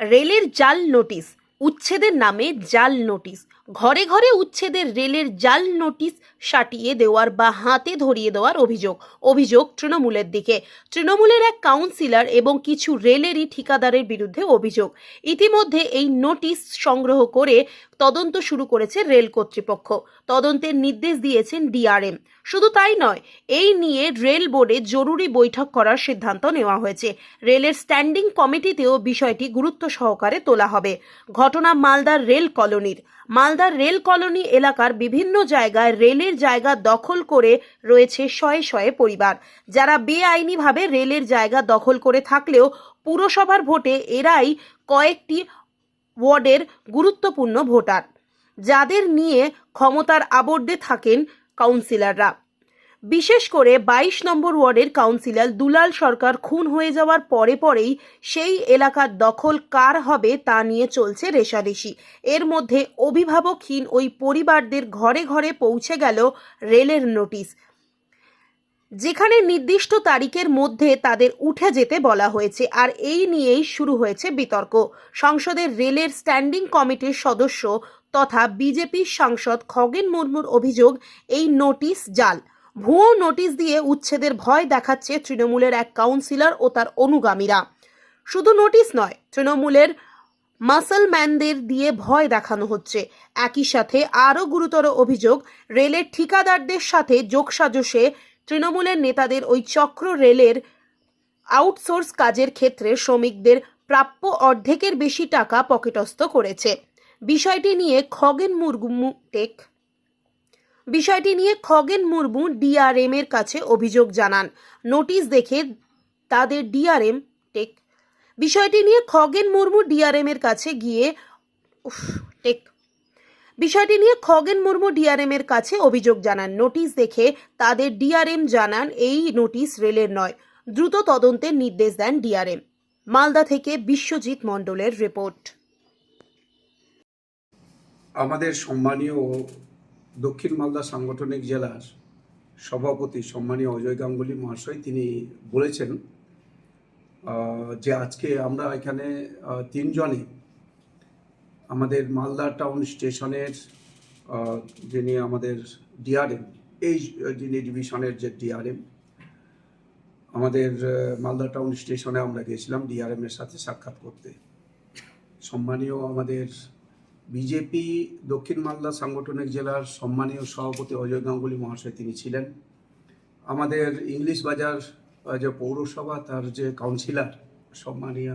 রেলের জাল নোটিশ, উচ্ছেদের নামে জাল নোটিশ। ঘরে ঘরে উচ্ছেদের রেলের জাল নোটিশ সাটিয়ে দেওয়ার বা হাতে ধরিয়ে দেওয়ার অভিযোগ অভিযোগ তৃণমূলের দিকে। তৃণমূলের এক কাউন্সিলর এবং কিছু রেলেরই ঠিকাদারের বিরুদ্ধে অভিযোগ। ইতিমধ্যে এই নোটিশ সংগ্রহ করে তদন্ত শুরু করেছে রেল কর্তৃপক্ষ। তদন্তের নির্দেশ দিয়েছেন ডিআরএম। শুধু তাই নয়, এই নিয়ে রেল বোর্ডে জরুরি বৈঠক করার সিদ্ধান্ত নেওয়া হয়েছে। রেলের স্ট্যান্ডিং কমিটিতেও বিষয়টি গুরুত্ব সহকারে তোলা হবে। ঘটনা মালদার রেল কলোনির। মালদার রেল কলোনি এলাকার বিভিন্ন জায়গায় রেলের জায়গা দখল করে রয়েছে শয়ে শয়ে পরিবার। যারা বেআইনিভাবে রেলের জায়গা দখল করে থাকলেও পুরসভার ভোটে এরাই কয়েকটি ওয়ার্ডের গুরুত্বপূর্ণ ভোটার। যাদের নিয়ে ক্ষমতার আবর্দে থাকেন কাউন্সিলররা। বিশেষ করে বাইশ নম্বর ওয়ার্ডের কাউন্সিলর দুলাল সরকার খুন হয়ে যাওয়ার পরে পরেই সেই এলাকার দখল কার হবে তা নিয়ে চলছে রেশারেশি। এর মধ্যে অভিভাবকহীন ওই পরিবারদের ঘরে ঘরে পৌঁছে গেল রেলের নোটিশ। যেখানে নির্দিষ্ট তারিখের মধ্যে তাদের উঠে যেতে বলা হয়েছে আর এই নিয়েই শুরু হয়েছে বিতর্ক। সংসদের রেলের স্ট্যান্ডিং কমিটির সদস্য তথা বিজেপির সাংসদ খগেন মুর্মুর অভিযোগ, এই নোটিশ জাল। ভুয়ো নোটিশ দিয়ে উচ্ছেদের ভয় দেখাচ্ছে তৃণমূলের এক কাউন্সিলর ও তার অনুগামীরা। শুধু নোটিশ নয়, তৃণমূলের মাসলম্যানদের দিয়ে ভয় দেখানো হচ্ছে। একই সাথে আরও গুরুতর অভিযোগ, রেলের ঠিকাদারদের সাথে যোগসাজশে তৃণমূলের নেতাদের ওই চক্র রেলের আউটসোর্স কাজের ক্ষেত্রে শ্রমিকদের প্রাপ্য অর্ধেকের বেশি টাকা পকেটস্থ করেছে। বিষয়টি নিয়ে খগেন মুর্মু টেক। বিষয়টি নিয়ে খগেন মুর্মু ডিআরএম এর কাছে অভিযোগ জানান। নোটিশ দেখে তাদের ডিআরএম, টেক। বিষয়টি নিয়ে খগেন মুর্মু ডিআরএম এর কাছে গিয়ে টেক। বিষয়টি নিয়ে খগেন মুর্মু ডিআরএম এর কাছে অভিযোগ জানান। নোটিশ দেখে তাদের ডিআরএম জানান, এই নোটিশ রেলের নয়। দ্রুত তদন্তের নির্দেশ দেন ডিআরএম। মালদা থেকে বিশ্বজিৎ মণ্ডলের রিপোর্ট। আমাদের সম্মানীয় দক্ষিণ মালদা সাংগঠনিক জেলার সভাপতি সম্মানীয় অজয় গাঙ্গুলি মহাশয়, তিনি বলেছেন যে আজকে আমরা এখানে তিনজনে আমাদের মালদা টাউন স্টেশনের যিনি আমাদের ডিআরএম, এই, যিনি ডিভিশনের যে ডিআরএম, আমাদের মালদা টাউন স্টেশনে আমরা গিয়েছিলাম ডিআরএম এর সাথে সাক্ষাৎ করতে। সম্মানীয় আমাদের বিজেপি দক্ষিণ মালদা সাংগঠনিক জেলার সম্মানীয় সভাপতি অজয় গাঙ্গুলি মহাশয় তিনি ছিলেন। আমাদের ইংলিশ বাজার যে পৌরসভা, তার যে কাউন্সিলর, সম্মানীয়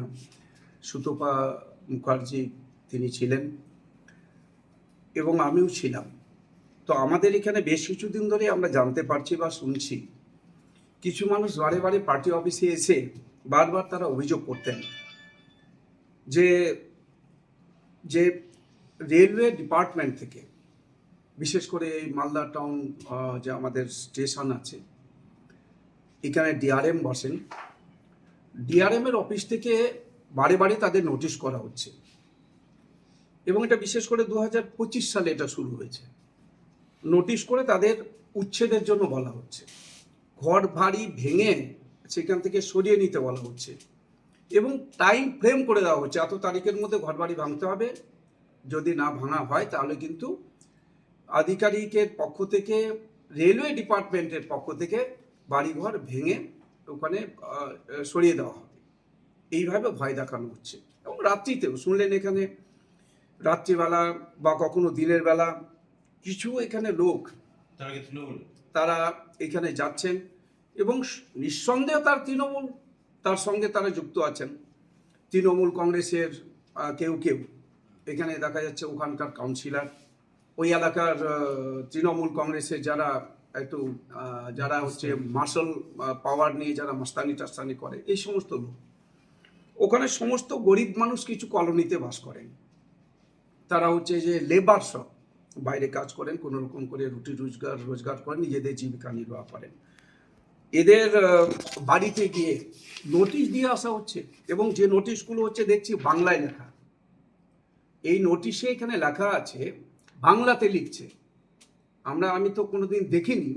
সুতপা মুখার্জি তিনি ছিলেন এবং আমিও ছিলাম। তো আমাদের এখানে বেশ কিছুদিন ধরে আমরা জানতে পারছি বা শুনছি, কিছু মানুষ বারে বারে পার্টি অফিসে এসে বারবার তারা অভিযোগ করতেন যে যে রেলওয়ে ডিপার্টমেন্ট থেকে, বিশেষ করে এই মালদা টাউন যে আমাদের স্টেশন আছে, এখানে ডিআরএম বসেন। ডিআরএম এর অফিস থেকে বারে বারে তাদের নোটিশ করা হচ্ছে। এবং এটা বিশেষ করে দু হাজার পঁচিশ সালে এটা শুরু হয়েছে। নোটিশ করে তাদের উচ্ছেদের জন্য বলা হচ্ছে। ঘর ভারী ভেঙে সেখান থেকে সরিয়ে নিতে বলা হচ্ছে। এবং টাইম ফ্রেম করে দেওয়া হচ্ছে। এত তারিখের মধ্যে ঘর বাড়ি ভাঙতে হবে। যদি না ভাঙা হয় তাহলে কিন্তু আধিকারিকের পক্ষ থেকে রেলওয়ে ডিপার্টমেন্টের পক্ষ থেকে বাড়িঘর ভেঙে ওখানে সরিয়ে দেওয়া হবে। এইভাবে ভয় দেখানো হচ্ছে। এবং রাত্রিতেও শুনলেন এখানে রাত্রিবেলা বা কখনো দিনের বেলা কিছু এখানে লোক তারা এখানে যাচ্ছেন এবং নিঃসন্দেহ তার তৃণমূল তার সঙ্গে তারা যুক্ত আছেন। তৃণমূল কংগ্রেসের কেউ কেউ। এখানে দেখা যাচ্ছে ওখানকার কাউন্সিলর ওই এলাকার তৃণমূল কংগ্রেসের যারা একটু যারা হচ্ছে মার্শাল পাওয়ার নিয়ে যারা মাস্তানি টাস্তানি করে, এই সমস্ত লোক। ওখানে সমস্ত গরিব মানুষ কিছু কলোনিতে বাস করেন। তারা হচ্ছে যে লেবার সব। বাইরে কাজ করেন, কোনো রকম করে রুটি রোজগার রোজগার করেন, নিজেদের জীবিকা নির্বাহ করেন। এদের বাড়িতে গিয়ে নোটিশ দিয়ে আসা হচ্ছে এবং যে নোটিশগুলো হচ্ছে দেখছি বাংলায় লেখা। এই নোটিশে এখানে লেখা আছে, বাংলাতে লিখছে। আমরা, আমি তো কোনোদিন দেখিনি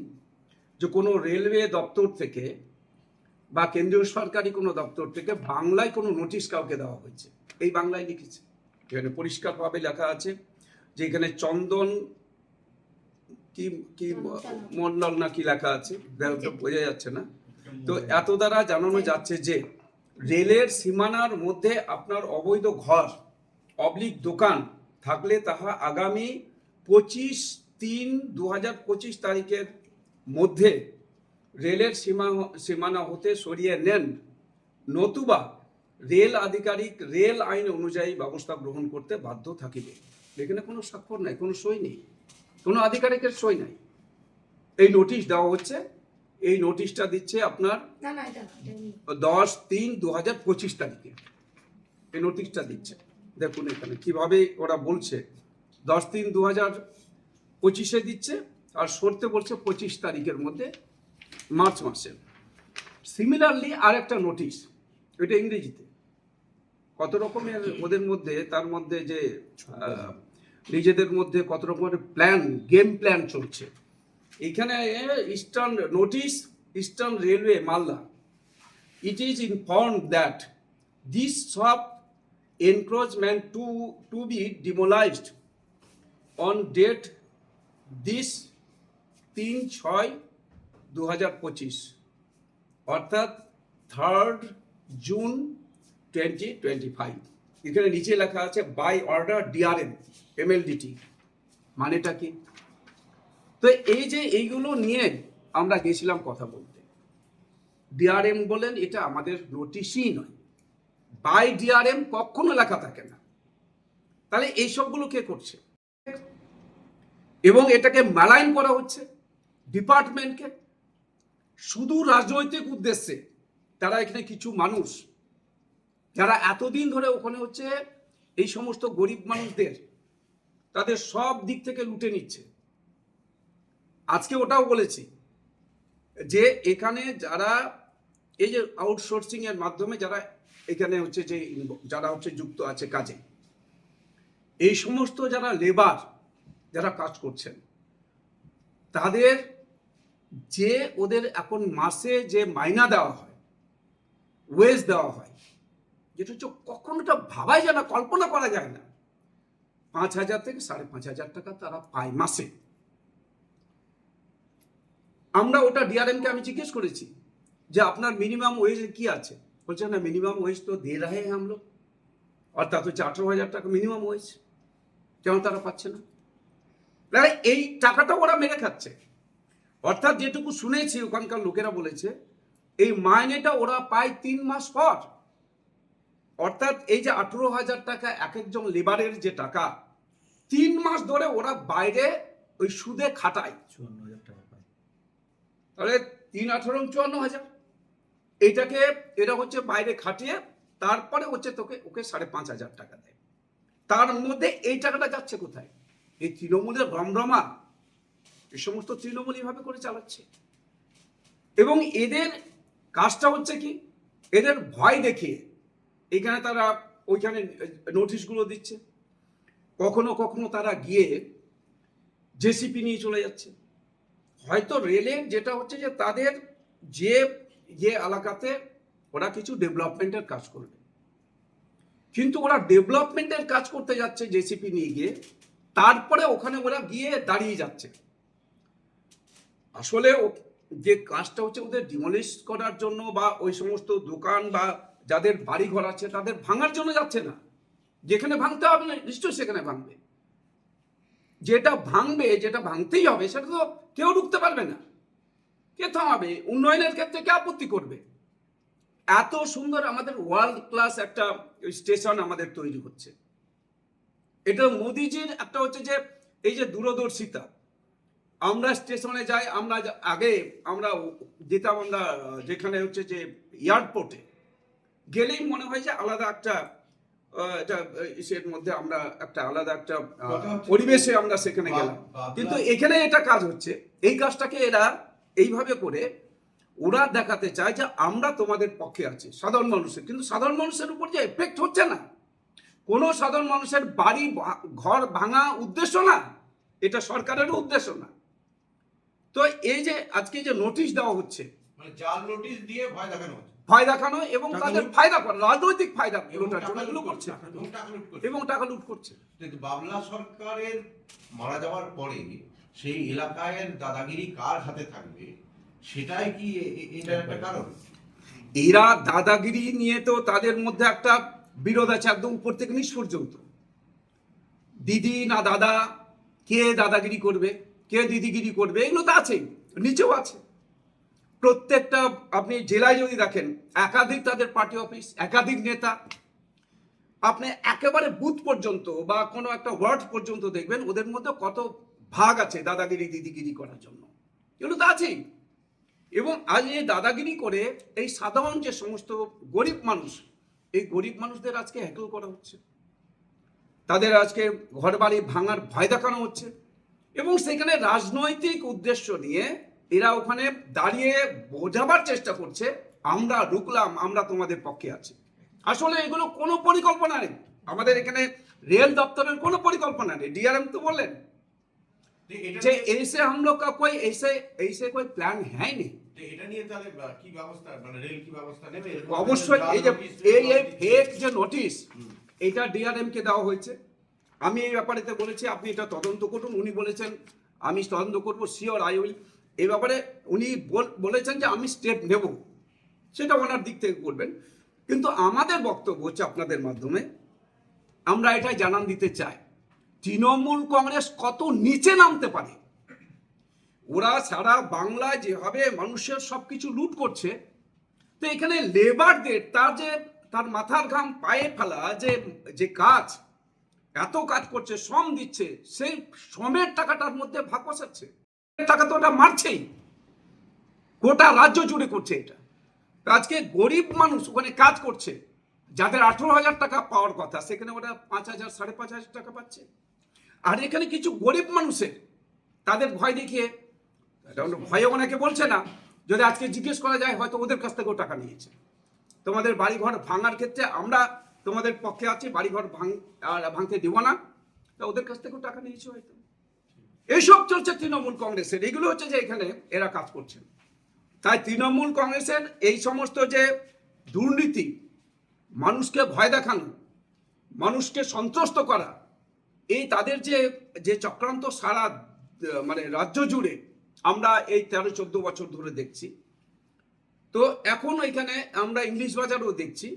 যে কোনো রেলওয়ে দপ্তর থেকে বা কেন্দ্রীয় সরকারি কোনো দপ্তর থেকে বাংলায় কোনো নোটিশ কাউকে দেওয়া হয়েছে। এই বাংলায় লিখেছে। এখানে পরিষ্কারভাবে লেখা আছে যে এখানে চন্দন কি কি মন্ডল না কি লেখা আছে বোঝা যাচ্ছে না। তো এত দ্বারা জানানো যাচ্ছে যে রেলের সীমানার মধ্যে আপনার অবৈধ ঘর অবলিক দোকান থাকলে তাহা আগামী পঁচিশ তিন দু হাজার পঁচিশ তারিখের মধ্যে রেলের সীমা সীমানা হতে সরিয়ে নেন। নতুবা রেল আধিকারিক রেল আইন অনুযায়ী ব্যবস্থা গ্রহণ করতে বাধ্য থাকিবে। এখানে কোনো স্বাক্ষর নাই কোনো সই নেই কোনো আধিকারিকের সই নাই। এই নোটিশ দেওয়া হচ্ছে এই নোটিশটা দিচ্ছে আপনার। দশ তিন দু হাজার পঁচিশ তারিখে। এই নোটিশটা দিচ্ছে। দেখুন এখানে কীভাবে ওরা বলছে। দশ তিন দু হাজার পঁচিশে দিচ্ছে আর সরতে বলছে পঁচিশ তারিখের মধ্যে মার্চ মাসে। সিমিলারলি আর একটা নোটিশ এটা ইংরেজিতে। কত রকমের ওদের মধ্যে, তার মধ্যে যে নিজেদের মধ্যে কত রকমের প্ল্যান গেম প্ল্যান চলছে। এখানে eastern notice eastern railway Malda. It is informed that this shop encroachment to, to be demolished. On date this তিন ছয় দু হাজার পঁচিশ অর্থাৎ third June twenty twenty five এখানে নিচে লেখা আছে বাই অর্ডার ডিআরএম এমএলডিটি মানেটা কি? তো এই যে এইগুলো নিয়ে আমরা গেছিলাম কথা বলতে। ডিআরএম বলেন এটা আমাদের নোটিশই নয়। বাই ডিআরএম কখনো লেখা থাকে না। তাহলে এই সবগুলো কে করছে? এবং এটাকে মেলাইন করা হচ্ছে ডিপার্টমেন্টকে শুধু রাজনৈতিক উদ্দেশ্যে তারা এখানে কিছু মানুষ, যারা এতদিন ধরে ওখানে হচ্ছে এই সমস্ত গরিব মানুষদের তাদের সব দিক থেকে লুটে নিচ্ছে। আজকে ওটাও বলেছি যে এখানে যারা এই যে আউটসোর্সিং এর মাধ্যমে যারা এখানে হচ্ছে যে যারা হচ্ছে যুক্ত আছে কাজে। এই সমস্ত যারা লেবার যারা কাজ করছেন, তাদের যে ওদের এখন মাসে যে মাইনা দেওয়া হয় ওয়েজ দেওয়া হয়, যেটা হচ্ছে কখনোটা ভাবাই যায় না, কল্পনা করা যায় না। পাঁচ হাজার থেকে সাড়ে পাঁচ হাজার টাকা তারা পায় মাসে। আমরা ওটা ডিআরএমকে আমি জিজ্ঞেস করেছি যে আপনার মিনিমাম ওয়েজ কি আছে? বলছে না মিনিমাম ওয়েজ তো দে রাহে আমল অর্থাৎ হচ্ছে আঠেরো হাজার টাকা মিনিমাম ওয়েজ কেন তারা পাচ্ছে না? তাহলে এই টাকাটা ওরা মেরে খাচ্ছে। অর্থাৎ যেটুকু শুনেছি ওখানকার লোকেরা বলেছে এই মাইনেটা ওরা পায় তিন মাস পর। অর্থাৎ এই যে আঠেরো হাজার টাকা এক একজন লেবারের যে টাকা তিন মাস ধরে ওরা বাইরে ওই সুদে খাটায়। চুয়ান্ন হাজার টাকা পায়। তাহলে তিন আঠেরো চুয়ান্ন হাজার। এইটাকে, এটা হচ্ছে বাইরে খাটিয়ে, তারপরে হচ্ছে তোকে, ওকে সাড়ে পাঁচ হাজার টাকা দেয়। তার মধ্যে এই টাকাটা যাচ্ছে কোথায়? এই তৃণমূলের রমরমা এই সমস্ত তৃণমূল এইভাবে করে চালাচ্ছে। এবং এদের কাজটা হচ্ছে কি? এদের ভয় দেখিয়ে এখানে তারা ওইখানে নোটিশগুলো দিচ্ছে। কখনো কখনো তারা গিয়ে জেসিপি নিয়ে চলে যাচ্ছে। হয়তো রেলের যেটা হচ্ছে যে তাদের যে যে এলাকাতে ওরা কিছু ডেভেলপমেন্টের কাজ করবে। কিন্তু ওরা ডেভেলপমেন্টের কাজ করতে যাচ্ছে জেসিপি নিয়ে গিয়ে, তারপরে ওখানে ওরা গিয়ে দাঁড়িয়ে যাচ্ছে। আসলে যে কাজটা হচ্ছে ওদের ডিমলিশ করার জন্য বা ওই সমস্ত দোকান বা যাদের বাড়ি ঘর আছে তাদের ভাঙার জন্য যাচ্ছে না। যেখানে ভাঙতে হবে না, নিশ্চয়ই সেখানে ভাঙবে। যেটা ভাঙবে, যেটা ভাঙতেই হবে, সেটা তো কেউ ঢুকতে পারবে না। কে থামাবে? উন্নয়নের ক্ষেত্রে কে আপত্তি করবে? এত সুন্দর আমাদের ওয়ার্ল্ড ক্লাস একটা স্টেশন আমাদের তৈরি হচ্ছে। এটা মোদিজির একটা হচ্ছে যে এই যে দূরদর্শিতা। আমরা স্টেশনে যাই আমরা আগে আমরা যেতাম আমরা যেখানে হচ্ছে যে এয়ারপোর্টে গেলেই মনে হয় যে আলাদা একটা এটা ইসের মধ্যে আমরা একটা আলাদা একটা পরিবেশে আমরা সেখানে গেলাম। কিন্তু এখানে এটা কাজ হচ্ছে। এই কাজটাকে এরা এইভাবে করে ওরা দেখাতে চায় যে আমরা তোমাদের পক্ষে আছি সাধারণ মানুষের। কিন্তু সাধারণ মানুষের উপর যে এফেক্ট হচ্ছে না। কোনো সাধারণ মানুষের বাড়ি ঘর ভাঙা উদ্দেশ্য না এটা সরকারের উদ্দেশ্য না। তো এই যে আজকে যে নোটিশ দেওয়া হচ্ছে মানে জাল নোটিশ দিয়ে ভয় দেখানো হচ্ছে। ভয় দেখানো এবং টাকা তাদের লুট- ফায়দা করা রাজনৈতিক ফায়দা এবং টাকা জন্য এগুলো লুট করছে এবং টাকা লুট করছে। বাবলা সরকারের মারা যাওয়ার পরে সেই এলাকায় দাদাগিরি কার হাতে থাকবে? সেটাই কি এ- এ- একটা কারণ? এরা দাদাগিরি নিয়ে তো তাদের মধ্যে একটা বিরোধ আছে একদম উপর থেকে নিচ পর্যন্ত দিদি না দাদা কে দাদাগিরি করবে? কে দিদিগিরি করবে? এগুলো তো আছে নিচেও আছে। প্রত্যেকটা আপনি জেলায় যদি দেখেন একাধিক তাদের পার্টি অফিস একাধিক নেতা আপনি একেবারে বুথ পর্যন্ত বা কোনো একটা ওয়ার্ড পর্যন্ত দেখবেন ওদের মধ্যে কত ভাগ আছে দাদাগিরি, দিদিগিরি করার জন্য। এগুলো তো আছেই এবং আজ এই দাদাগিরি করে এই সাধারণ যে সমস্ত গরিব মানুষ, এই গরিব মানুষদের আজকে হ্যাকল করা হচ্ছে। তাদের আজকে ঘর বাড়ি ভাঙার ভয় দেখানো হচ্ছে। এবং সেখানে রাজনৈতিক উদ্দেশ্য নিয়ে এরা ওখানে দাঁড়িয়ে বোঝাবার চেষ্টা করছে, আমরা রুকলাম আমরা তোমাদের পক্ষে আছি। আসলে এগুলো কোনো পরিকল্পনা নেই। আমাদের এখানে রেল দপ্তরের কোনো পরিকল্পনা নেই। ডিআরএম তো বললেন। তো এটা যে নিয়ে- ऐसे हम लोग का कोई ऐसे ऐसे कोई प्लान है ही नहीं তো এটা নিয়ে তাহলে আহ, কি ব্যবস্থা মানে রেল কি ব্যবস্থা নেবে এরকম অবশ্যই জাল এই যে নোটিশ এই এই দিচ্ছে। ফেক যে নোটিশ এটা ডিআরএম কে দেওয়া হয়েছে আমি এই ব্যাপারেতে বলেছি আপনি এটা তদন্ত করুন উনি বলেছেন আমি তদন্ত করব শিওর আই উইল এই ব্যাপারে উনি বল- বলেছেন যে আমি স্টেপ নেব সেটা ওনার দিক থেকে করবেন কিন্তু আমাদের বক্তব্য হচ্ছে আপনাদের মাধ্যমে আমরা এটাই জানান দিতে চাই তৃণমূল কংগ্রেস কত নিচে নামতে পারে? ওরা সারা বাংলায় যেভাবে মানুষের সব কিছু লুট করছে, তো এখানে লেবারদের তার যে, তার মাথার ঘাম পায়ে ফেলা যে যে কাজ, এত কাজ করছে, শ্রম দিচ্ছে, সেই শ্রমের টাকাটার মধ্যে ভাগ বসাচ্ছে। টাকা তো ওটা মারছেই। গোটা রাজ্য জুড়ে করছে এটা। আজকে গরিব মানুষ ওখানে কাজ করছে, যাদের আঠেরো হাজার টাকা পাওয়ার কথা, সেখানে ওরা পাঁচ হাজার, সাড়ে পাঁচ হাজার টাকা পাচ্ছে। আর এখানে কিছু গরিব মানুষের, তাদের ভয় দেখিয়ে ভয়ে ওনাকে বলছে না, যদি আজকে জিজ্ঞেস করা যায়, হয়তো ওদের কাছ থেকেও টাকা নিয়েছে। তোমাদের বাড়িঘর ভাঙার ক্ষেত্রে আমরা তোমাদের পক্ষে আছি, বাড়িঘর ভাঙ ভাঙতে দিব না, তা ওদের কাছ থেকেও টাকা নিয়েছে হয়তো। এইসব চলছে তৃণমূল কংগ্রেসের, এগুলো হচ্ছে যে এখানে এরা কাজ করছেন তাই তৃণমূল কংগ্রেসের এই সমস্ত যে দুর্নীতি, মানুষকে ভয় দেখানো, মানুষকে সন্ত্রস্ত করা এই তাদের যে যে চক্রান্ত সারা মানে রাজ্য জুড়ে আমরা এই তেরো, চোদ্দ বছর ধরে দেখছি। তো এখন এখানে আমরা ইংলিশ বাজারও দেখছি।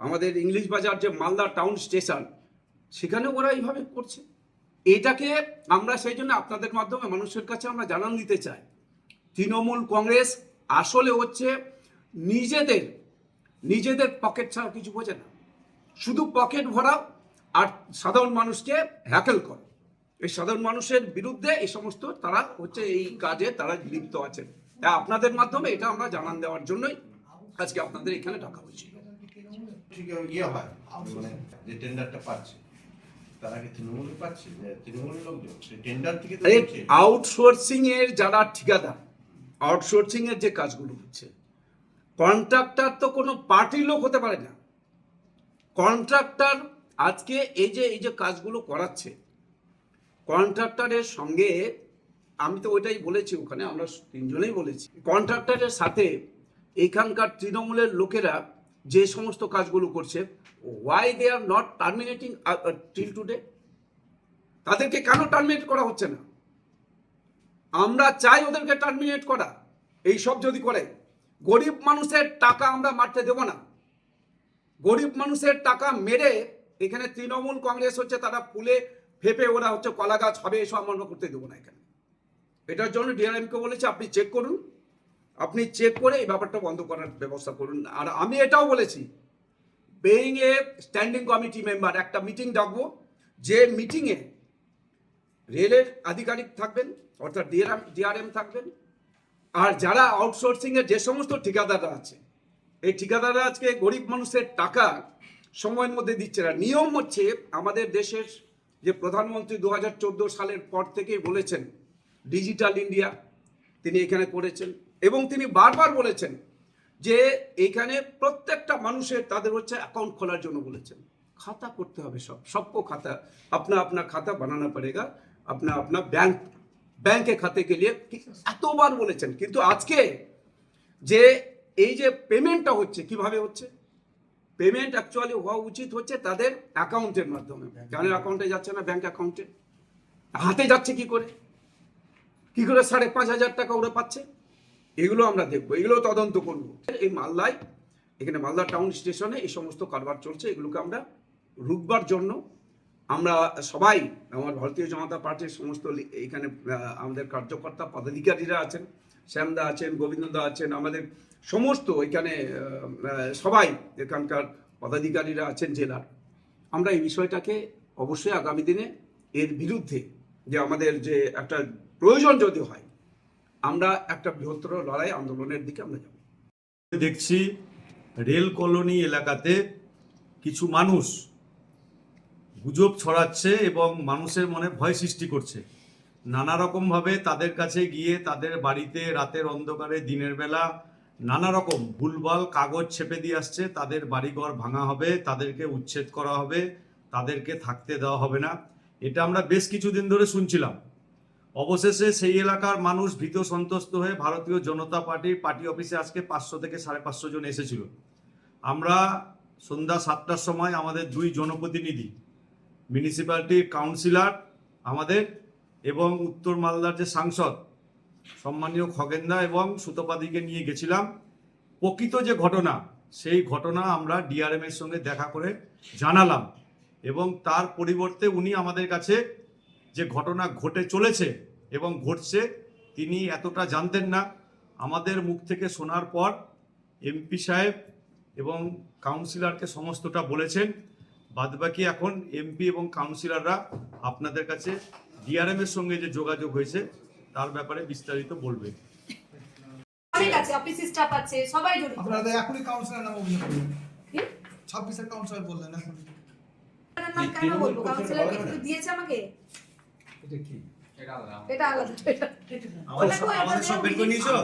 আমাদের ইংলিশ বাজার যে মালদা টাউন স্টেশন, সেখানে ওরা এইভাবে করছে। এটাকে আমরা সেই জন্য আপনাদের মাধ্যমে, মানুষের কাছে আমরা জানান দিতে চাই। তৃণমূল কংগ্রেস আসলে হচ্ছে নিজেদের নিজেদের পকেট ছাড়া কিছু বোঝে না। শুধু পকেট ভরাও আর সাধারণ মানুষকে হ্যাকেল করে। এই সাধারণ মানুষের বিরুদ্ধে এই সমস্ত তারা হচ্ছে এই কাজে তারা লিপ্ত আছেন তাই আপনাদের মাধ্যমে এটা আমরা জানান দেওয়ার জন্যই আজকে আপনাদের এখানে ডাকা হয়েছিল ঠিক ইয়ে হয় মানে যে টেন্ডারটা পাচ্ছে। আউটসোর্সিং এর যারা ঠিকাদার আউটসোর্সিং এর যে কাজগুলো হচ্ছে কন্ট্রাক্টর তো কোনো পার্টির লোক হতে পারে না। কন্ট্রাক্টর আজকে এই যে এই যে কাজগুলো করাচ্ছে, কন্ট্রাক্টরের সঙ্গে, আমি তো ওইটাই বলেছি ওখানে, আমরা তিনজনেই বলেছি, কন্ট্রাক্টরের সাথে এখানকার তৃণমূলের লোকেরা যে সমস্ত কাজগুলো করছে why they are not terminating till today তাদেরকে কেন টার্মিনেট করা হচ্ছে না? আমরা চাই ওদেরকে টার্মিনেট করা। এই সব যদি করে, গরিব মানুষের টাকা আমরা মারতে দেব না। গরিব মানুষের টাকা মেরে এখানে তৃণমূল কংগ্রেস হচ্ছে, তারা ফুলে ফেপে ওরা হচ্ছে কলা গাছ হবে, এসব আমরা করতে দেবো না এখানে। এটার জন্য ডিআরএমকে বলেছে, আপনি চেক করুন। আপনি চেক করে এই ব্যাপারটা বন্ধ করার ব্যবস্থা করুন। আর আমি এটাও বলেছি being a standing committee member একটা মিটিং ডাকবো, যে মিটিংয়ে রেলের আধিকারিক থাকবেন, অর্থাৎ ডিআরএম ডিআরএম থাকবেন, আর যারা আউটসোর্সিং এর যে সমস্ত ঠিকাদাররা আছে, এই ঠিকাদাররা আজকে গরিব মানুষের টাকা সময়ের মধ্যে দিচ্ছে না। নিয়ম হচ্ছে আমাদের দেশের যে প্রধানমন্ত্রী দু হাজার চোদ্দ সালের পর থেকেই বলেছেন ডিজিটাল ইন্ডিয়া তিনি এখানে করেছেন এবং তিনি বারবার বলেছেন যে এখানে প্রত্যেকটা মানুষের তাদের হচ্ছে অ্যাকাউন্ট খোলার জন্য বলেছেন। খাতা করতে হবে সব, সবকো খাতা। আপনা আপনা খাতা বানানো পড়েগা, আপনা আপনা ব্যাংক ব্যাংকে খাতে কে লিয়ে এতবার বলেছেন। কিন্তু আজকে যে এই যে পেমেন্টটা হচ্ছে, কীভাবে হচ্ছে? পেমেন্ট অ্যাকচুয়ালি হওয়া উচিত হচ্ছে তাদের অ্যাকাউন্টের মাধ্যমে। জানের অ্যাকাউন্টে যাচ্ছে না ব্যাংক অ্যাকাউন্টে হাতে যাচ্ছে কি করে? কি করে সাড়ে পাঁচ হাজার টাকা ওরা পাচ্ছে? এগুলো আমরা দেখব, এগুলো তদন্ত করব। এই মালদায়, এখানে মালদা টাউন স্টেশনে এই সমস্ত কারবার চলছে, এগুলোকে আমরা রুখবার জন্য আমরা সবাই, আমার ভারতীয় জনতা পার্টির সমস্ত এখানে আমাদের কার্যকর্তা, পদাধিকারীরা আছেন, শ্যামদা আছেন, গোবিন্দদা আছেন, আমাদের সমস্ত এখানে সবাই এখানকার পদাধিকারীরা আছেন জেলার। আমরা এই বিষয়টাকে অবশ্যই আগামী দিনে এর বিরুদ্ধে যে আমাদের যে একটা প্রয়োজন যদি হয়, আমরা একটা বৃহত্তর লড়াই আন্দোলনের দিকে আমরা যাব। দেখছি রেল কলোনি এলাকাতে কিছু মানুষ গুজব ছড়াচ্ছে এবং মানুষের মনে ভয় সৃষ্টি করছে। নানা রকমভাবে তাদের কাছে গিয়ে তাদের বাড়িতে রাতের অন্ধকারে দিনের বেলা নানা রকম ভুলভাল কাগজ ছেপে দিয়ে আসছে, তাদের বাড়িঘর ভাঙা হবে, তাদেরকে উচ্ছেদ করা হবে, তাদেরকে থাকতে দেওয়া হবে না। এটা আমরা বেশ কিছুদিন ধরে শুনছিলাম। অবশেষে সেই এলাকার মানুষ ভীত সন্ত্রস্ত হয়ে ভারতীয় জনতা পার্টির পার্টি অফিসে আজকে পাঁচশো থেকে সাড়ে পাঁচশো জন এসেছিল। আমরা সন্ধ্যা সাতটার সময় আমাদের দুই জনপ্রতিনিধি মিউনিসিপ্যালিটির কাউন্সিলর আমাদের এবং উত্তর মালদার যে সাংসদ সম্মানীয় খগেন্দা এবং সুতপাদিকে নিয়ে গেছিলাম। প্রকৃত যে ঘটনা, সেই ঘটনা আমরা ডিআরএম এর সঙ্গে দেখা করে জানালাম এবং তার পরিবর্তে উনি আমাদের কাছে যে ঘটনা ঘটে চলেছে এবং ঘটছে, তিনি এতটা জানতেন না। আমাদের মুখ থেকে শোনার পর এমপি সাহেব এবং কাউন্সিলরকে সমস্তটা বলেছেন। বাদবাকি এখন এমপি এবং কাউন্সিলররা আপনাদের কাছে ডিআরএম এর সঙ্গে যে যোগাযোগ হয়েছে তার ব্যাপারে বিস্তারিত বলবে। অনেক আছে অফিস স্টাফ আছে সবাই জড়িত। আপনারা এখনই কাউন্সিলর নাম অভিযোগ করলেন। কি? ছাব্বিশের কাউন্সিলর বললেন এখন। কেন বলব? কাউন্সিলর কিন্তু দিয়েছে আমাকে? এটা আলাদা। এটা আমাদের সব- আমাদের সব বের করে নিয়েছো?